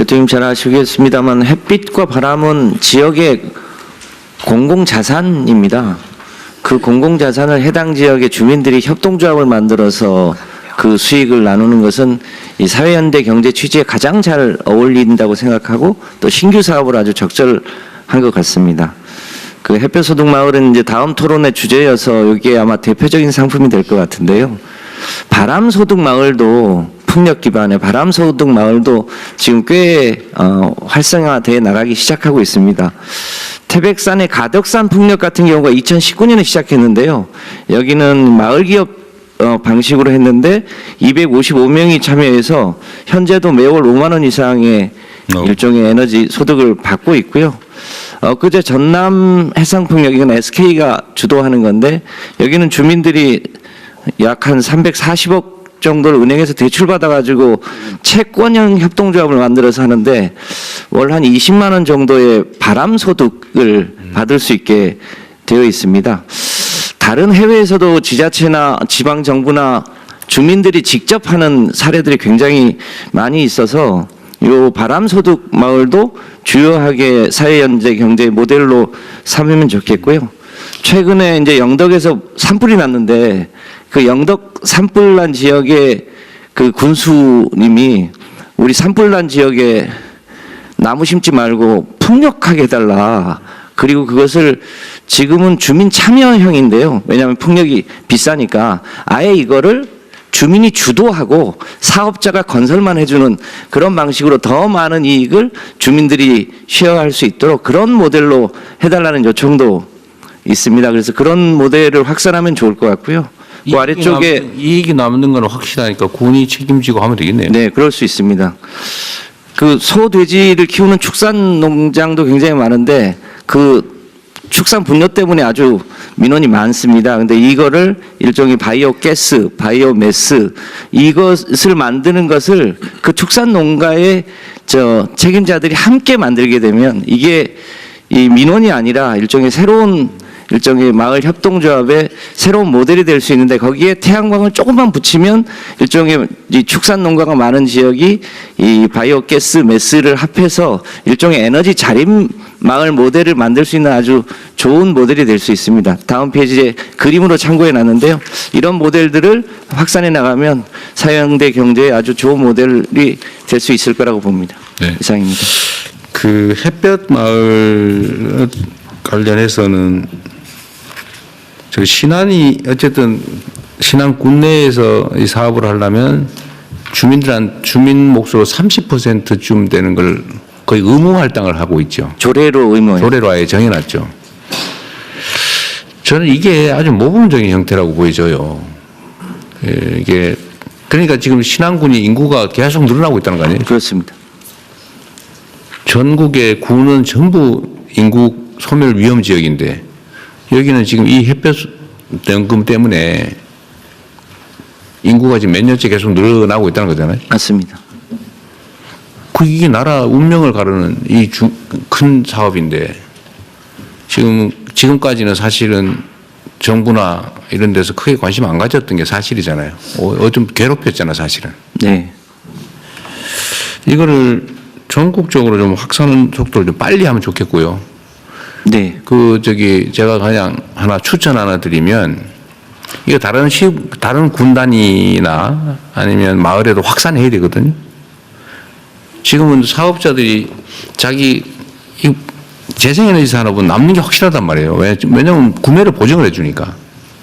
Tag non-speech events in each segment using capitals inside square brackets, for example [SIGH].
대통령 잘 아시겠습니다만 햇빛과 바람은 지역의 공공 자산입니다. 그 공공 자산을 해당 지역의 주민들이 협동조합을 만들어서 그 수익을 나누는 것은 이 사회연대 경제 취지에 가장 잘 어울린다고 생각하고 또 신규 사업을 아주 적절한 것 같습니다. 그 햇볕 소득 마을은 이제 다음 토론의 주제여서 이게 아마 대표적인 상품이 될 것 같은데요. 바람 소득 마을도 풍력 기반의 바람 소득 마을도 지금 꽤 어, 활성화돼 나가기 시작하고 있습니다. 태백산의 가덕산 풍력 같은 경우가 2019년에 시작했는데요. 여기는 마을 기업 어, 방식으로 했는데 255명이 참여해서 현재도 매월 5만 원 이상의 어. 일종의 에너지 소득을 받고 있고요. 어, 그제 전남 해상풍력 이건 SK가 주도하는 건데 여기는 주민들이 약 한 340억 정도를 은행에서 대출 받아가지고 채권형 협동조합을 만들어서 하는데 월 한 20만 원 정도의 바람 소득을 받을 수 있게 되어 있습니다. 다른 해외에서도 지자체나 지방 정부나 주민들이 직접 하는 사례들이 굉장히 많이 있어서 요 바람 소득 마을도 주요하게 사회 연재 경제 모델로 삼으면 좋겠고요. 최근에 이제 영덕에서 산불이 났는데 그 영덕 산불난 지역의 그 군수님이 우리 산불난 지역에 나무 심지 말고 풍력하게 해달라. 그리고 그것을 지금은 주민 참여형인데요. 왜냐하면 풍력이 비싸니까 아예 이거를 주민이 주도하고 사업자가 건설만 해주는 그런 방식으로 더 많은 이익을 주민들이 쉐어할 수 있도록 그런 모델로 해달라는 요청도 있습니다. 그래서 그런 모델을 확산하면 좋을 것 같고요. 그 아래쪽에 남- 이익이 남는 건 확실하니까 군이 책임지고 하면 되겠네요. 네, 그럴 수 있습니다. 그 소, 돼지를 키우는 축산 농장도 굉장히 많은데 그 축산 분뇨 때문에 아주 민원이 많습니다. 근데 이거를 일종의 바이오 가스, 바이오 메스 이것을 만드는 것을 그 축산 농가의 저 책임자들이 함께 만들게 되면 이게 이 민원이 아니라 일종의 새로운 일종의 마을 협동조합의 새로운 모델이 될 수 있는데 거기에 태양광을 조금만 붙이면 일종의 이 축산 농가가 많은 지역이 이 바이오 가스 메스를 합해서 일종의 에너지 자립 마을 모델을 만들 수 있는 아주 좋은 모델이 될 수 있습니다. 다음 페이지에 그림으로 참고해 놨는데요. 이런 모델들을 확산해 나가면 사회연대 경제에 아주 좋은 모델이 될 수 있을 거라고 봅니다. 네. 이상입니다. 그 햇볕 마을 관련해서는 저 신안이 어쨌든 신안 군내에서 이 사업을 하려면 주민들한 주민 몫으로 30%쯤 되는 걸 거의 의무 할당을 하고 있죠. 조례로 의무화. 조례로 아예 정해놨죠. 저는 이게 아주 모범적인 형태라고 보여져요. 예, 이게 그러니까 지금 신안군이 인구가 계속 늘어나고 있다는 거 아니에요? 그렇습니다. 전국의 구는 전부 인구 소멸 위험 지역인데 여기는 지금 이 햇볕 연금 때문에 인구가 지금 몇 년째 계속 늘어나고 있다는 거잖아요. 맞습니다. 그 이게 나라 운명을 가르는 이 큰 사업인데 지금 지금까지는 사실은 정부나 이런 데서 크게 관심 안 가졌던 게 사실이잖아요. 어, 어, 좀 괴롭혔잖아 사실은. 네. 이거를 전국적으로 좀 확산 속도를 좀 빨리 하면 좋겠고요. 네. 그 저기 제가 그냥 하나 추천 하나 드리면 이거 다른 시 다른 군단이나 아니면 마을에도 확산해야 되거든요. 지금은 사업자들이 자기 이 재생에너지 산업은 남는 게 확실하단 말이에요. 왜? 왜냐면 구매를 보증을 해주니까.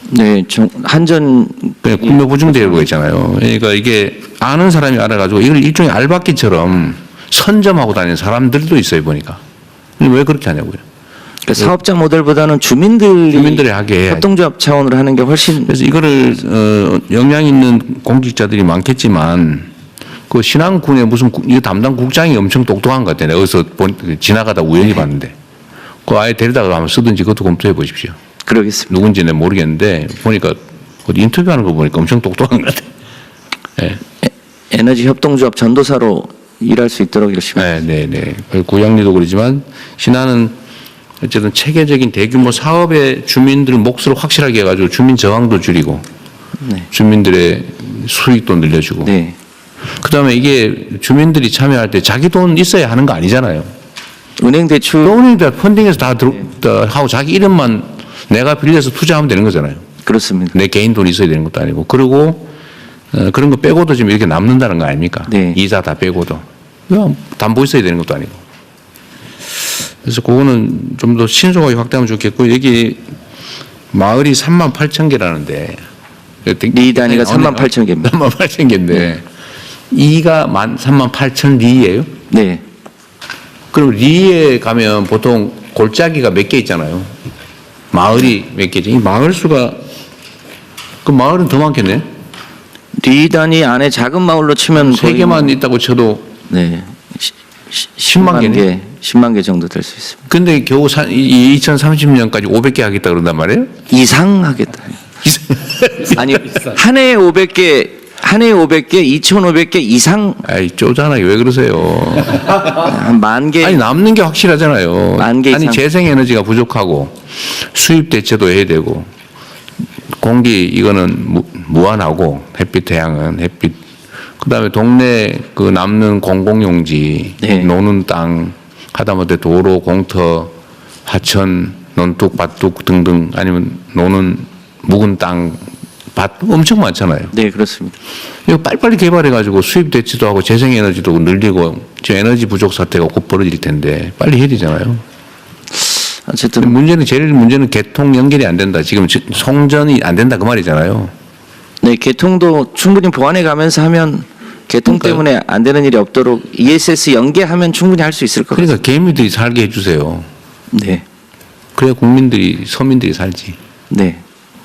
네, 정, 한전 네, 구매 보증되고 있잖아요. 그러니까 이게 아는 사람이 알아가지고 이걸 일종의 알바끼처럼 선점하고 다니는 사람들도 있어요 보니까. 왜 그렇게 하냐고요. 그러니까 사업자 모델보다는 주민들이 주민들이 하게. 협동조합 차원으로 하는 게 훨씬 그래서 이거를 어, 역량 있는 공직자들이 많겠지만 그 신안군에 무슨 구- 이 담당 국장이 엄청 똑똑한 것 같아요. 어디서 본, 지나가다 우연히 봤는데 그 아예 데리다가 한번 쓰든지 그것도 검토해 보십시오. 그러겠습니다. 누군지는 모르겠는데 보니까 어디 인터뷰하는 거 보니까 엄청 똑똑한 것 같아요. 예. 에너지 협동조합 전도사로 일할 수 있도록 열심히. 네, 네, 네. 그 구양리도 그러지만 신안은 어쨌든 체계적인 대규모 사업의 주민들 몫을 확실하게 해가지고 주민 저항도 줄이고 네. 주민들의 수익도 늘려주고 네. 그다음에 이게 주민들이 참여할 때 자기 돈 있어야 하는 거 아니잖아요. 은행 대출 은행들 펀딩에서 다 들어 다 하고 자기 이름만 내가 빌려서 투자하면 되는 거잖아요. 그렇습니다. 내 개인 돈이 있어야 되는 것도 아니고 그리고 어, 그런 거 빼고도 지금 이렇게 남는다는 거 아닙니까? 네. 이자 다 빼고도 담보 있어야 되는 것도 아니고 그래서 그거는 좀 더 신속하게 확대하면 좋겠고 여기 마을이 3만 8천 개라는데 리 단위가 3만 8천 개입니다. [LAUGHS] 3만 8천 개인데 이가 만 3만 8천 리예요? 네. 그럼 리에 가면 보통 골짜기가 몇 개 있잖아요. 마을이 몇 개지? 이 마을 수가 그 마을은 더 많겠네. 리 단위 안에 작은 마을로 치면 세 개만 뭐- 있다고 쳐도 네. 시- 시- 10만 10만 개네. 개, 10만 개 정도 될 수 있습니다. 근데 겨우 사, 이 2030년까지 500개 하겠다 그런단 말이에요? [LAUGHS] 이상 하겠다. 아니 한 해에 500개 한 해에 500개, 2,500개 이상 아이 쪼잔하게 왜 그러세요? 한 만 개. 아니 남는 게 확실하잖아요. 만 개 아니 이상. 재생 에너지가 부족하고 수입 대체도 해야 되고 공기 이거는 무, 무한하고 햇빛 태양은 햇빛 그다음에 동네 그 남는 공공용지 네. 노는 땅 하다못해 도로 공터 하천 논둑 밭둑 등등 아니면 노는 묵은 땅 밭 엄청 많잖아요. 네 그렇습니다. 이거 빨리빨리 개발해가지고 수입 대체도 하고 재생 에너지도 늘리고 지금 에너지 부족 사태가 곧 벌어질 텐데 빨리 해야 되잖아요. 어쨌든 문제는 제일 문제는 개통 연결이 안 된다. 지금 지- 송전이 안 된다 그 말이잖아요. 네 개통도 충분히 보완해 가면서 하면 개통 그러니까요. 때문에 안 되는 일이 없도록 ESS 연계하면 충분히 할 수 있을 것 같습니다. 그러니까 개미들이 살게 해주세요. 네, 그래야 국민들이 서민들이 살지. 네.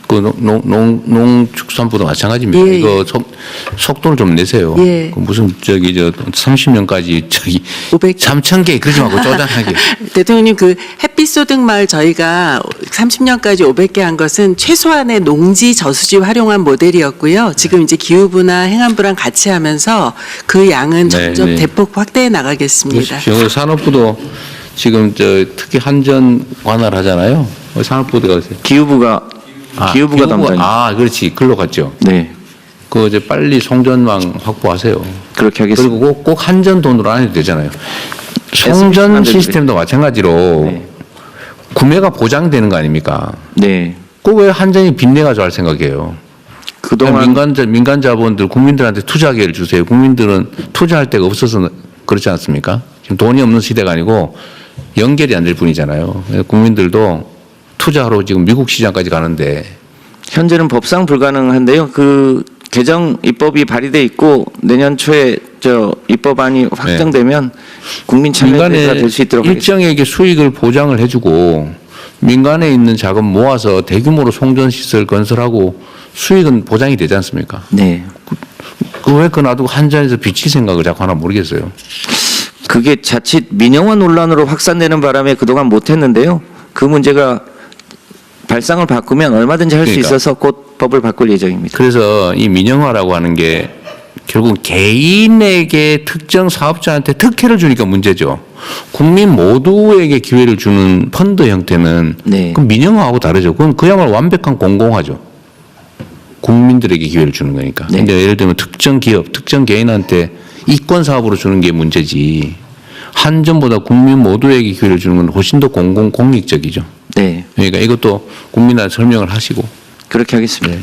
그 농, 농, 농축산부도 마찬가지입니다. 예, 이거 속, 속도를 좀 내세요. 예. 그 무슨 저기 저 30년까지 저기 500 3천 개 그러지 말고 쪼잔하게. [LAUGHS] 대통령님 그 햇빛 소득 마을 저희가 30년까지 500개 한 것은 최소한의 농지 저수지 활용한 모델이었고요. 지금 이제 기후부나 행안부랑 같이 하면서 그 양은 네, 점점 네. 대폭 확대해 나가겠습니다. 그렇죠. 산업부도 지금 저 특히 한전 관할하잖아요. 어, 산업부가 기후부가 기후부가 담당. 아 그렇지 글로 갔죠. 네, 그 이제 빨리 송전망 확보하세요. 그렇게 하겠습니다. 그리고 꼭, 꼭 한전 돈으로 안 해도 되잖아요. 송전. 시스템도 마찬가지로 네. 구매가 보장되는 거 아닙니까? 네, 그왜 한전이 빚내가지고 할 생각이에요? 그동안 민간자 민간 자본들 국민들한테 투자 기회를 주세요. 국민들은 투자할 데가 없어서 그렇지 않습니까? 지금 돈이 없는 시대가 아니고 연결이 안 될 뿐이잖아요. 국민들도 투자하러 지금 미국 시장까지 가는데 현재는 법상 불가능한데요. 그 개정 입법이 발의돼 있고 내년 초에 저 입법안이 확정되면 국민 참여가 될 수 있도록. 일정에게 수익을 보장을 해주고 민간에 있는 자금 모아서 대규모로 송전 시설 건설하고 수익은 보장이 되지 않습니까? 네, 그왜 그 놔두고 한전에서 비치 생각을 자꾸 하나 모르겠어요. 그게 자칫 민영화 논란으로 확산되는 바람에 그동안 못했는데요. 그 문제가 발상을 바꾸면 얼마든지 할수 그러니까. 있어서 곧 법을 바꿀 예정입니다. 그래서 이 민영화라고 하는 게 결국 개인에게 특정 사업자한테 특혜를 주니까 문제죠. 국민 모두에게 기회를 주는 펀드 형태는 네. 그럼 민영화하고 다르죠. 그건 그야말로 완벽한 공공화죠. 국민들에게 기회를 주는 거니까. 네. 근데 예를 들면 특정 기업, 특정 개인한테 이권 사업으로 주는 게 문제지. 한전보다 국민 모두에게 기회를 주는 건 훨씬 더 공공 공익적이죠. 네, 그러니까 이것도 국민한테 설명을 하시고 그렇게 하겠습니다. 네.